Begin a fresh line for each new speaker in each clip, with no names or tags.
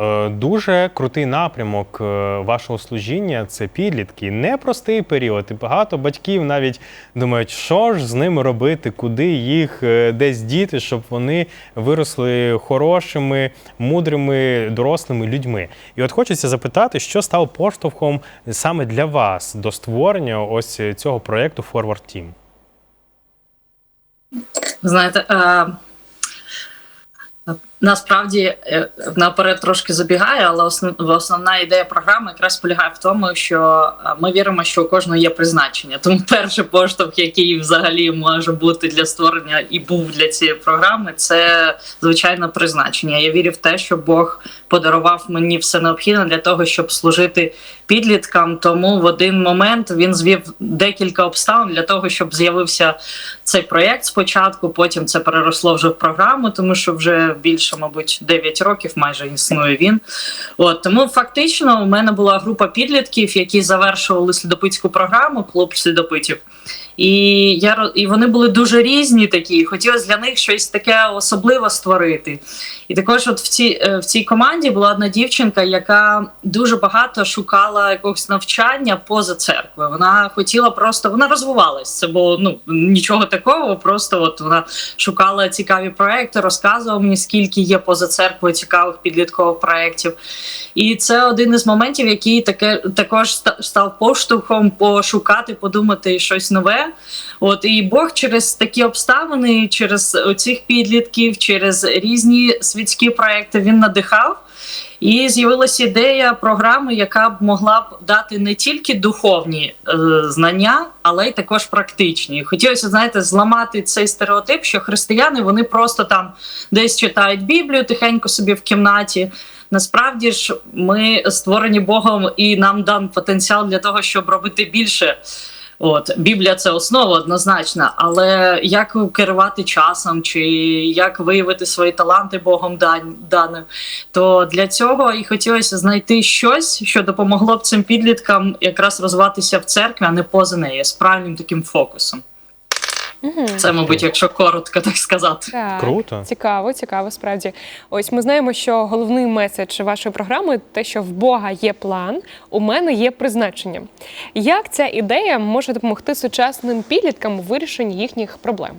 Е, Дуже крутий напрямок е, вашого служіння це підлітки. Непростий період. І багато батьків навіть думають, що ж з ними робити, куди їх е, десь діти, щоб вони виросли хорошими, мудрими, дорослими людьми. І от хочеться запитати, що стало поштовхом саме для вас до створення ось цього проєкту Forward Team?
Знаєте, е, насправді е, наперед трошки забігає, але основ, основна ідея програми якраз полягає в тому, що е, ми віримо, що у кожного є призначення. Тому перший поштовх, який взагалі може бути для створення і був для цієї програми, це звичайно призначення. Я вірю в те, що Бог подарував мені все необхідне для того, щоб служити підліткам. Тому в один момент він звів декілька обставин для того, щоб з'явився цей проєкт спочатку. Потім це переросло вже в програму, тому що вже більше, мабуть, 9 років майже існує він. От тому фактично у мене була група підлітків, які завершували слідопитську програму, клуб слідопитів. І я і вони були дуже різні такі. Хотілося для них щось таке особливе створити. І також, от в цій е, в цій команді була одна дівчинка, яка дуже багато шукала якогось навчання поза церквою. Вона хотіла просто вона розвивалась. Це було ну нічого такого. Просто от вона шукала цікаві проекти, розказувала мені, скільки є поза церквою цікавих підліткових проєктів. І це один із моментів, який таке також ста- став поштовхом пошукати, подумати щось нове. От і Бог через такі обставини, через цих підлітків, через різні світські проекти він надихав. І з'явилася ідея програми, яка б могла б дати не тільки духовні е, знання, але й також практичні. Хотілося, знаєте, зламати цей стереотип, що християни вони просто там десь читають Біблію тихенько собі в кімнаті. Насправді ж ми створені Богом, і нам дан потенціал для того, щоб робити більше. От Біблія це основа однозначно, але як керувати часом, чи як виявити свої таланти Богом дан- даним, то для цього і хотілося знайти щось, що допомогло б цим підліткам якраз розвиватися в церкві, а не поза нею, з правильним таким фокусом.
Мгм.
Це, мабуть, якщо коротко так сказати.
Так,
Круто.
Цікаво, цікаво, справді. Ось ми знаємо, що головний меседж вашої програми те, що в Бога є план, у мене є призначення. Як ця ідея може допомогти сучасним підліткам у вирішенні їхніх проблем?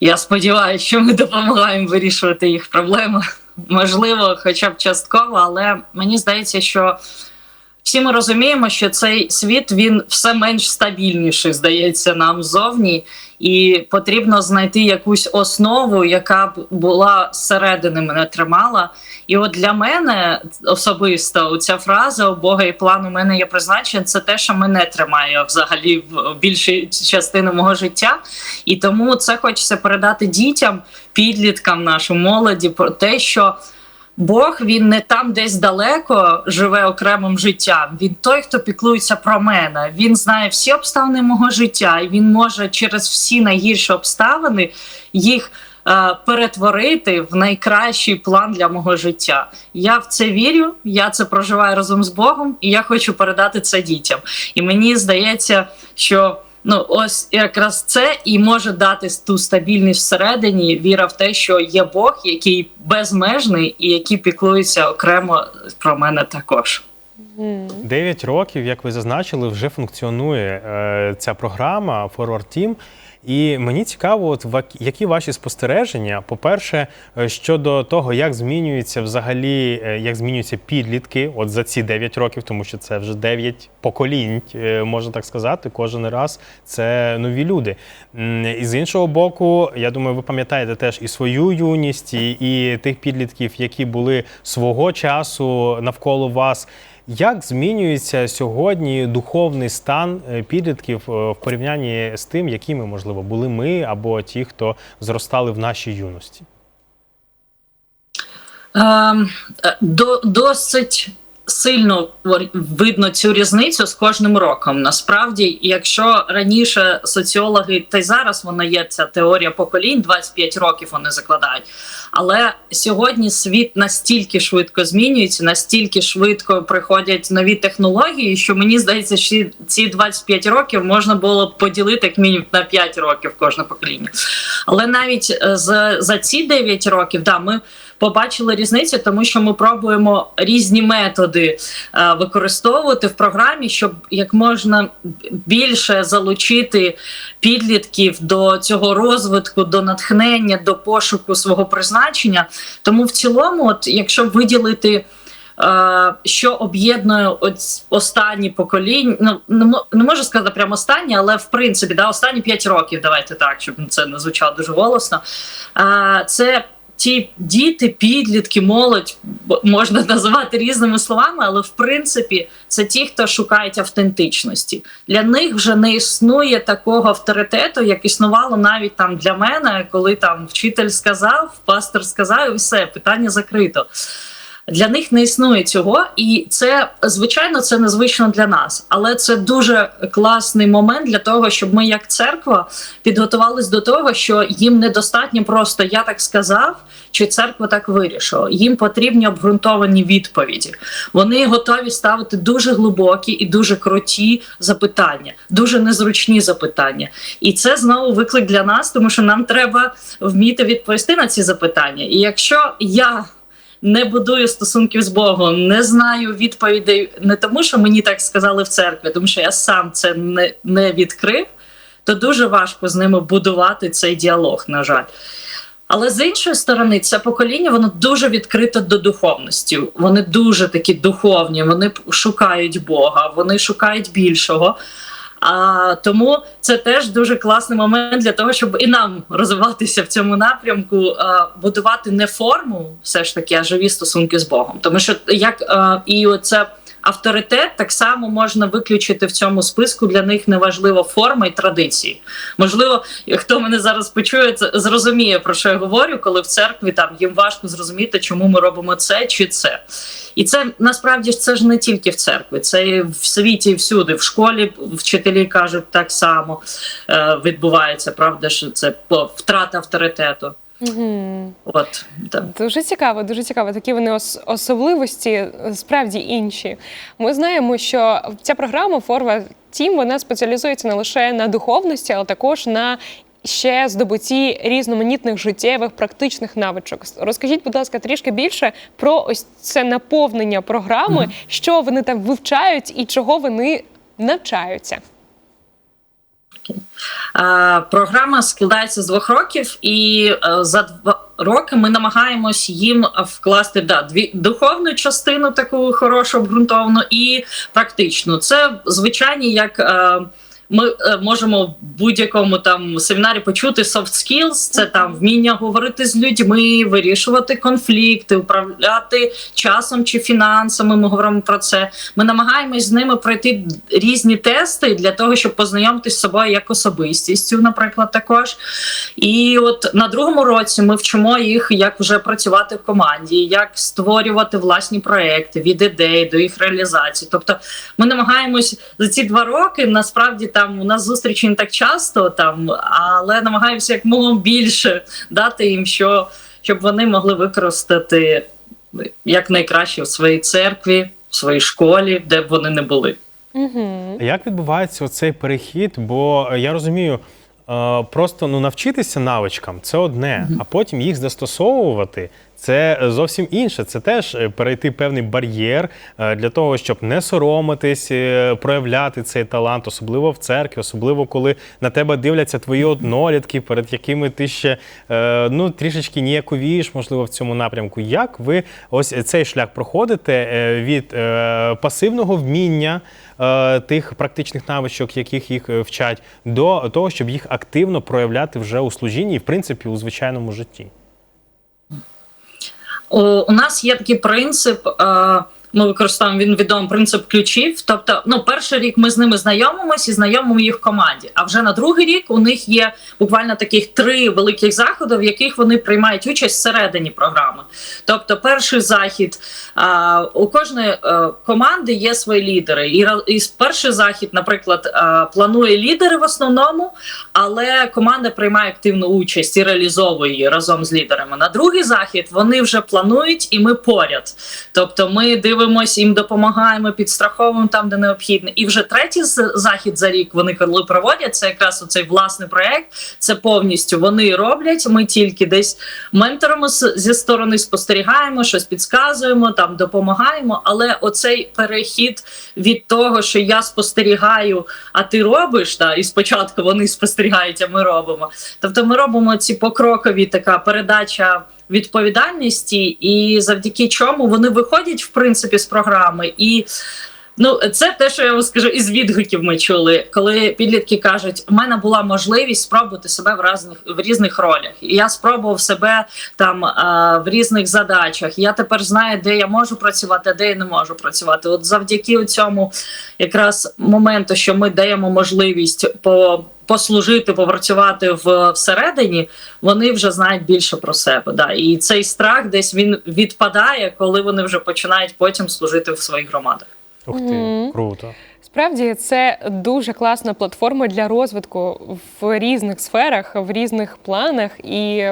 Я сподіваюся, що ми допомагаємо вирішувати їх проблеми. Можливо, хоча б частково, але мені здається, що всі ми розуміємо, що цей світ він все менш стабільніший, здається, нам зовні, і потрібно знайти якусь основу, яка б була зсередини мене тримала. І от для мене особисто ця фраза у Бога і план у мене є призначення. Це те, що мене тримає взагалі в більшій частини мого життя. І тому це хочеться передати дітям, підліткам, нашій молоді про те, що Бог він не там десь далеко живе окремим життям. Він той, хто піклується про мене. Він знає всі обставини мого життя, і він може через всі найгірші обставини їх. е, Перетворити в найкращий план для мого життя. Я в це вірю, я це проживаю разом з Богом, і я хочу передати це дітям. І мені здається, що ну ось якраз це і може дати ту стабільність всередині, віра в те, що є Бог, який безмежний і який піклується окремо про мене також.
Дев'ять років, як ви зазначили, вже функціонує е, ця програма Forward Team. І мені цікаво, от які ваші спостереження, по-перше, е, щодо того, як змінюються взагалі, е, як змінюються підлітки, от за ці 9 років, тому що це вже 9 поколінь, е, можна так сказати, кожен раз це нові люди. І з іншого боку, я думаю, ви пам'ятаєте теж і свою юність, і, і тих підлітків, які були свого часу навколо вас. Як змінюється сьогодні духовний стан е, підлітків е, в порівнянні з тим, якими, можливо, були ми або ті, хто зростали в нашій юності?
Ем, е, до, досить сильно видно цю різницю з кожним роком. Насправді, якщо раніше соціологи, та й зараз вона є ця теорія поколінь, 25 років вони закладають. Але сьогодні світ настільки швидко змінюється, настільки швидко приходять нові технології, що мені здається, що ці 25 років можна було б поділити як мінімум на 5 років кожне покоління. Але навіть е, за, за ці 9 років, да, ми побачили різницю, тому що ми пробуємо різні методи е, використовувати в програмі, щоб як можна більше залучити підлітків до цього розвитку, до натхнення, до пошуку свого призначення. Тому в цілому, от якщо виділити. е, Що об'єднує останні покоління, ну не можу сказати прямо останні, але в принципі, да, останні 5 років, давайте так, щоб це не звучало дуже голосно. Е, Це ті діти, підлітки, молодь можна називати різними словами, але в принципі це ті, хто шукають автентичності. Для них вже не існує такого авторитету, як існувало навіть там для мене, коли там вчитель сказав, пастор сказав, і все питання закрито. Для них не існує цього, і це звичайно це незвично для нас, але це дуже класний момент для того, щоб ми, як церква, підготувались до того, що їм недостатньо просто я так сказав, чи церква так вирішила. Їм потрібні обґрунтовані відповіді. Вони готові ставити дуже глибокі і дуже круті запитання, дуже незручні запитання. І це знову виклик для нас, тому що нам треба вміти відповісти на ці запитання. І якщо я не будую стосунків з Богом, не знаю відповідей не тому, що мені так сказали в церкві, тому що я сам це не, не відкрив, то дуже важко з ними будувати цей діалог, на жаль. Але з іншої сторони, це покоління воно дуже відкрите до духовності. Вони дуже такі духовні, вони шукають Бога, вони шукають більшого. А тому це теж дуже класний момент для того, щоб і нам розвиватися в цьому напрямку, а, будувати не форму, все ж таки, а живі стосунки з Богом. Тому що як а, і оце авторитет так само можна виключити в цьому списку. Для них неважлива форма і традиції. Можливо, хто мене зараз почує, це зрозуміє про що я говорю, коли в церкві там їм важко зрозуміти, чому ми робимо це чи це. І це насправді це ж не тільки в церкві, це і в світі, і всюди. В школі вчителі кажуть так само е, відбувається, правда, що це втрата авторитету.
Угу.
От так.
Дуже цікаво, дуже цікаво. Такі вони ос- особливості справді інші. Ми знаємо, що ця програма Forward Team, вона спеціалізується не лише на духовності, але також на ще здобутті різноманітних життєвих практичних навичок. Розкажіть, будь ласка, трішки більше про ось це наповнення програми, що вони там вивчають і чого вони навчаються.
Е, Програма складається з двох років, і е, за два роки ми намагаємось їм вкласти да, дві духовну частину, таку хорошу, обґрунтовану, і практичну. Це звичайні як. Ми е, можемо в будь-якому там семінарі почути soft skills, це там вміння говорити з людьми, вирішувати конфлікти, управляти часом чи фінансами. Ми говоримо про це. Ми намагаємось з ними пройти різні тести для того, щоб познайомитись з собою як особистістю, наприклад, також. І от на другому році ми вчимо їх, як вже працювати в команді, як створювати власні проекти від ідей до їх реалізації. Тобто, ми намагаємось за ці два роки. Насправді там у нас зустрічі не так часто, там але намагаємося як можна більше дати їм, що щоб вони могли використати як найкраще в своїй церкві, в своїй школі, де б вони не були.
Угу.
Як відбувається цей перехід? Бо е, я розумію, е, просто ну навчитися навичкам це одне, а потім їх застосовувати. Це зовсім інше. Це теж е, перейти певний бар'єр е, для того, щоб не соромитись, е, проявляти цей талант, особливо в церкві, особливо коли на тебе дивляться твої однолітки, перед якими ти ще ну трішечки ніяковієш, можливо, в цьому напрямку. Як ви ось цей шлях проходите від пасивного вміння? Тих практичних навичок, яких їх вчать, до того, щоб їх активно проявляти вже у служінні і, в принципі, у звичайному житті.
У, у нас є такий принцип. Е, ми використовуємо він відомий принцип ключів. Тобто, ну, перший рік ми з ними знайомимося і знайомимо їх в команді. А вже на другий рік у них є буквально таких три великих заходи, в яких вони приймають участь всередині програми. Тобто, перший захід а, у кожної а, команди є свої лідери. І, і перший захід, наприклад, а, планує лідери в основному, але команда приймає активну участь і реалізовує її разом з лідерами. На другий захід вони вже планують, і ми поряд. Тобто, ми дивимося дивимося, їм допомагаємо, підстраховуємо там, де необхідно. І вже третій захід за рік вони коли проводять, це якраз оцей власний проект. Це повністю вони роблять. Ми тільки десь менторимо з- зі сторони спостерігаємо, щось підказуємо, там допомагаємо. Але оцей перехід від того, що я спостерігаю, а ти робиш, та і спочатку вони спостерігають, а ми робимо. Тобто, ми робимо ці покрокові така передача відповідальності, і завдяки чому вони виходять в принципі з програми і. Ну, це те, що я вам скажу, із відгуків ми чули, коли підлітки кажуть, у мене була можливість спробувати себе в різних в різних ролях. І я спробував себе там в різних задачах. Я тепер знаю, де я можу працювати, а де я не можу працювати. От завдяки цьому якраз моменту, що ми даємо можливість по. Послужити, попрацювати в всередині, вони вже знають більше про себе. Да. І цей страх десь він відпадає, коли вони вже починають потім служити в своїх громадах.
Ух ти,
Мгм.
круто.
Справді це дуже класна платформа для розвитку в різних сферах, в різних планах і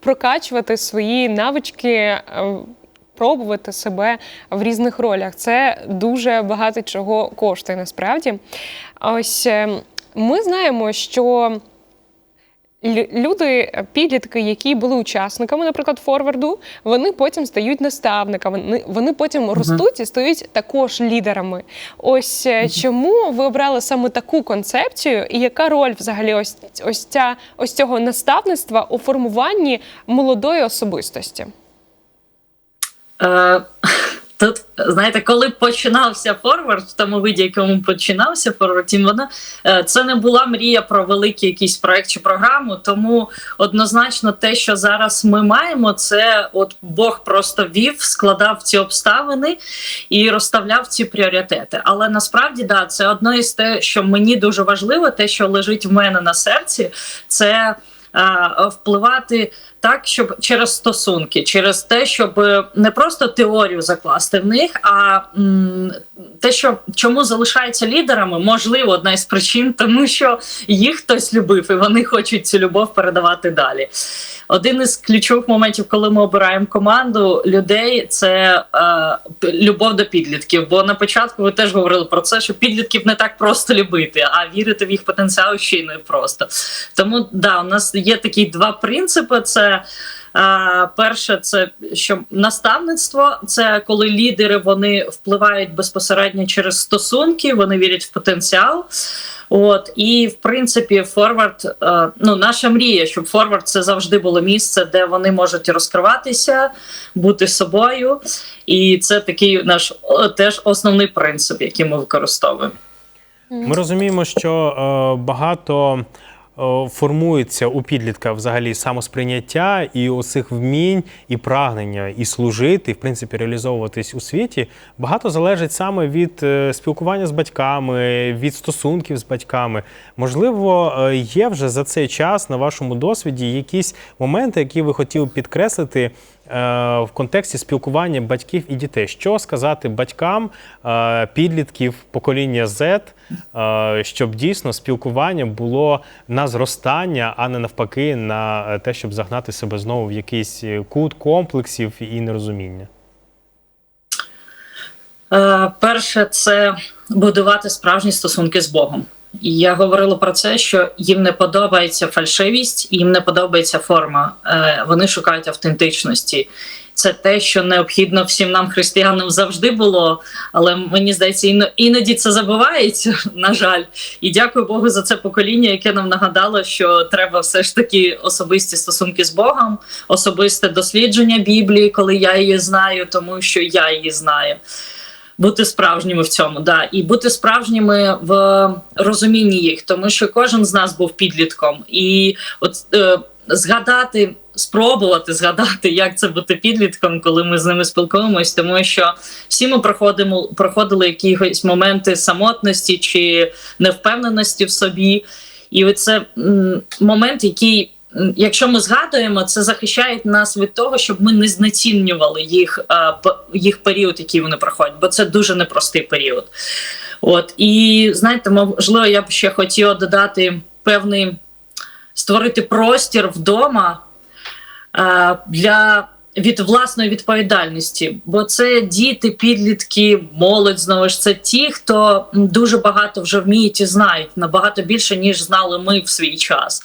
прокачувати свої навички. е, Пробувати себе в різних ролях. Це дуже багато чого коштує насправді. Ось е, ми знаємо, що люди, підлітки, які були учасниками, наприклад, форварду, вони потім стають наставниками. Вони, вони потім ростуть і стають також лідерами. Ось е, чому ви обрали саме таку концепцію, і яка роль взагалі ось, ось, ця, ось цього наставництва у формуванні молодої особистості?
Е, Тут, знаєте, коли починався форвард, в тому виді, якому починався форвард, вона е, це не була мрія про великий якийсь проект чи програму. Тому однозначно те, що зараз ми маємо, це от Бог просто вів, складав ці обставини і розставляв ці пріоритети. Але насправді да, це одне із те, що мені дуже важливо, те, що лежить в мене на серці, це. Е, Впливати так, щоб через стосунки, через те, щоб е, не просто теорію закласти в них, а те, що чому залишаються лідерами, можливо, одна із причин, тому що їх хтось любив, і вони хочуть цю любов передавати далі. Один із ключових моментів, коли ми обираємо команду людей, це е, любов до підлітків. Бо на початку ви теж говорили про це, що підлітків не так просто любити, а вірити в їх потенціал ще й не просто. Тому да, у нас є такі два принципи: це. Перше, це що наставництво це коли лідери вони впливають безпосередньо через стосунки, вони вірять в потенціал. От і в принципі, форвард, е, ну наша мрія, щоб форвард це завжди було місце, де вони можуть розкриватися, бути собою, і це такий наш теж основний принцип, який ми використовуємо.
Ми розуміємо, що е, багато формується у підлітка взагалі самосприйняття і оцих вмінь і прагнення і служити, і, в принципі, реалізовуватись у світі. Багато залежить саме від е, спілкування з батьками, від стосунків з батьками. Можливо, е, є вже за цей час на вашому досвіді якісь моменти, які ви хотіли підкреслити е, в контексті спілкування батьків і дітей. Що сказати батькам е, підлітків покоління Z, е, щоб дійсно спілкування було на зростання, а не навпаки, на е, те, щоб загнати себе знову в якийсь е, кут комплексів і нерозуміння.
Е, перше, це будувати справжні стосунки з Богом. І я говорила про це, що їм не подобається фальшивість, їм не подобається форма. Вони шукають автентичності. Це те, що необхідно всім нам, християнам, завжди було. Але мені здається, іноді це забувається, на жаль. І дякую Богу за це покоління, яке нам нагадало, що треба все ж таки особисті стосунки з Богом, особисте дослідження Біблії, коли я її знаю, тому що я її знаю бути справжніми в цьому, да, і бути справжніми в розумінні їх, тому що кожен з нас був підлітком, і от е, згадати. Спробувати згадати, як це бути підлітком, коли ми з ними спілкуємось, тому що всі ми проходимо проходили якісь моменти самотності чи невпевненості в собі, і це момент, який якщо ми згадуємо, це захищає нас від того, щоб ми не знецінювали їх, е, їх період, який вони проходять, бо це дуже непростий період. От і знаєте, можливо, я б ще хотіла додати певний створити простір вдома е, для від власної відповідальності, бо це діти, підлітки, молодь знову ж це ті, хто дуже багато вже вміють і знають набагато більше ніж знали ми в свій час.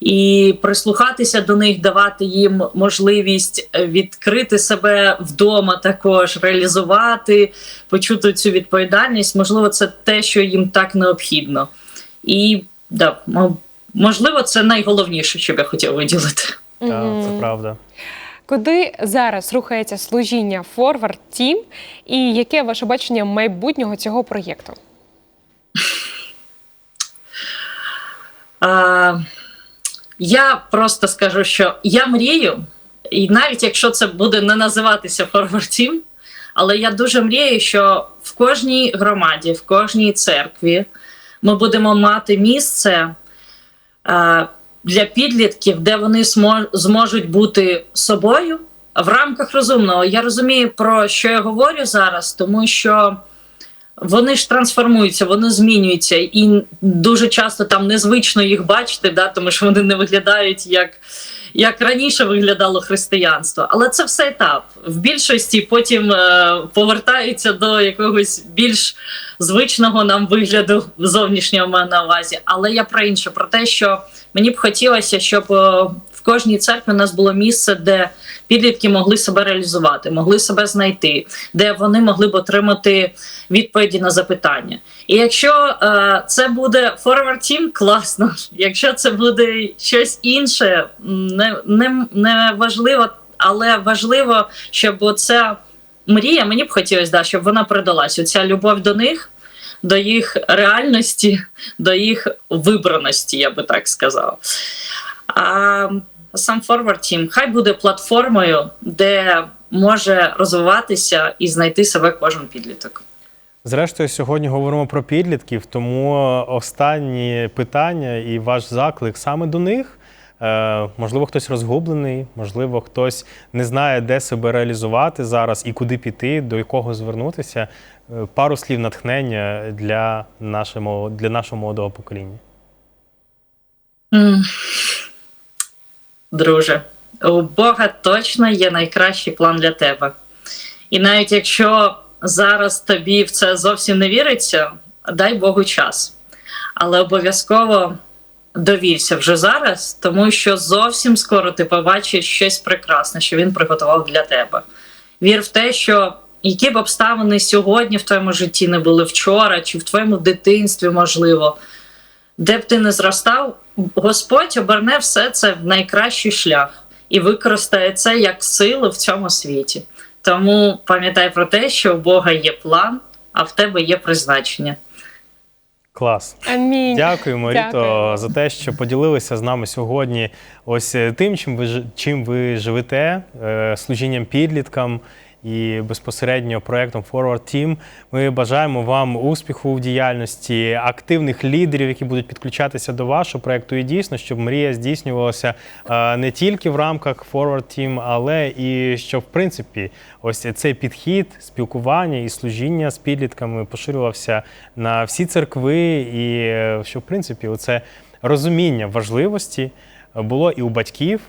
І прислухатися до них, давати їм можливість відкрити себе вдома, також реалізувати, почути цю відповідальність. Можливо, це те, що їм так необхідно. І да, можливо, це найголовніше, що я хотіла виділити.
Так, це правда.
Куди зараз рухається служіння Forward Team і яке ваше бачення майбутнього цього проєкту?
А, я просто скажу, що я мрію, і навіть якщо це буде не називатися Forward Team, але я дуже мрію, що в кожній громаді, в кожній церкві ми будемо мати місце для підлітків, де вони зможуть бути собою в рамках розумного. Я розумію, про що я говорю зараз, тому що вони ж трансформуються, вони змінюються, і дуже часто там незвично їх бачити, да, тому що вони не виглядають як, як раніше виглядало християнство. Але це все етап. В більшості потім е, повертаються до якогось більш звичного нам вигляду зовнішнього на увазі. Але я про інше, про те, що мені б хотілося, щоб е, кожній церкві у нас було місце, де підлітки могли себе реалізувати, могли себе знайти, де вони могли б отримати відповіді на запитання. І якщо е, це буде Forward Team, класно. Якщо це буде щось інше, не, не, не важливо, але важливо, щоб оця мрія, мені б хотілося, да, щоб вона передалась. Оця любов до них, до їх реальності, до їх вибраності, я би так сказав. А сам Forward Team хай буде платформою, де може розвиватися і знайти себе кожен підліток.
Зрештою, сьогодні говоримо про підлітків, тому останні питання і ваш заклик саме до них. Е, можливо, хтось розгублений, можливо, хтось не знає, де себе реалізувати зараз і куди піти, до якого звернутися. Е, пару слів натхнення для нашого, для нашого молодого покоління.
М. Друже, у Бога точно є найкращий план для тебе. І навіть якщо зараз тобі в це зовсім не віриться, дай Богу час. Але обов'язково довірся вже зараз, тому що зовсім скоро ти побачиш щось прекрасне, що він приготував для тебе. Вір в те, що які б обставини сьогодні в твоєму житті не були вчора, чи в твоєму дитинстві, можливо, де б ти не зростав, Господь оберне все це в найкращий шлях і використає це як силу в цьому світі. Тому пам'ятай про те, що у Бога є план, а в тебе є призначення.
Клас.
Амінь.
Дякуємо, Ріто,
Дякую.
за те, що поділилися з нами сьогодні. Ось е, тим, чим ви ж- чим ви живете, е, служінням підліткам і безпосередньо проектом Forward Team. Ми бажаємо вам успіху в діяльності, активних лідерів, які будуть підключатися до вашого проекту. І дійсно, щоб мрія здійснювалася е, не тільки в рамках Forward Team, але і щоб в принципі ось цей підхід, спілкування і служіння з підлітками поширювався на всі церкви, і е, що в принципі оце розуміння важливості було і у батьків.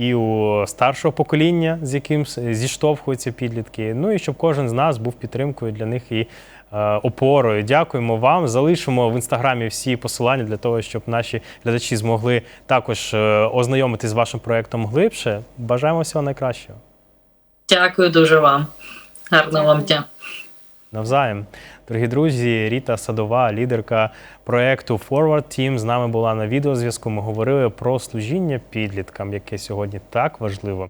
І у старшого покоління, з яким зіштовхуються підлітки. Ну і щоб кожен з нас був підтримкою для них і е, опорою. Дякуємо вам. Залишимо в інстаграмі всі посилання для того, щоб наші глядачі змогли також е, ознайомитись з вашим проектом глибше. Бажаємо всього найкращого.
Дякую дуже вам. Гарного вам дня.
Навзаєм. Дорогі друзі, Ріта Садова, лідерка проекту Forward Team, з нами була на відеозв'язку. Ми говорили про служіння підліткам, яке сьогодні так важливо.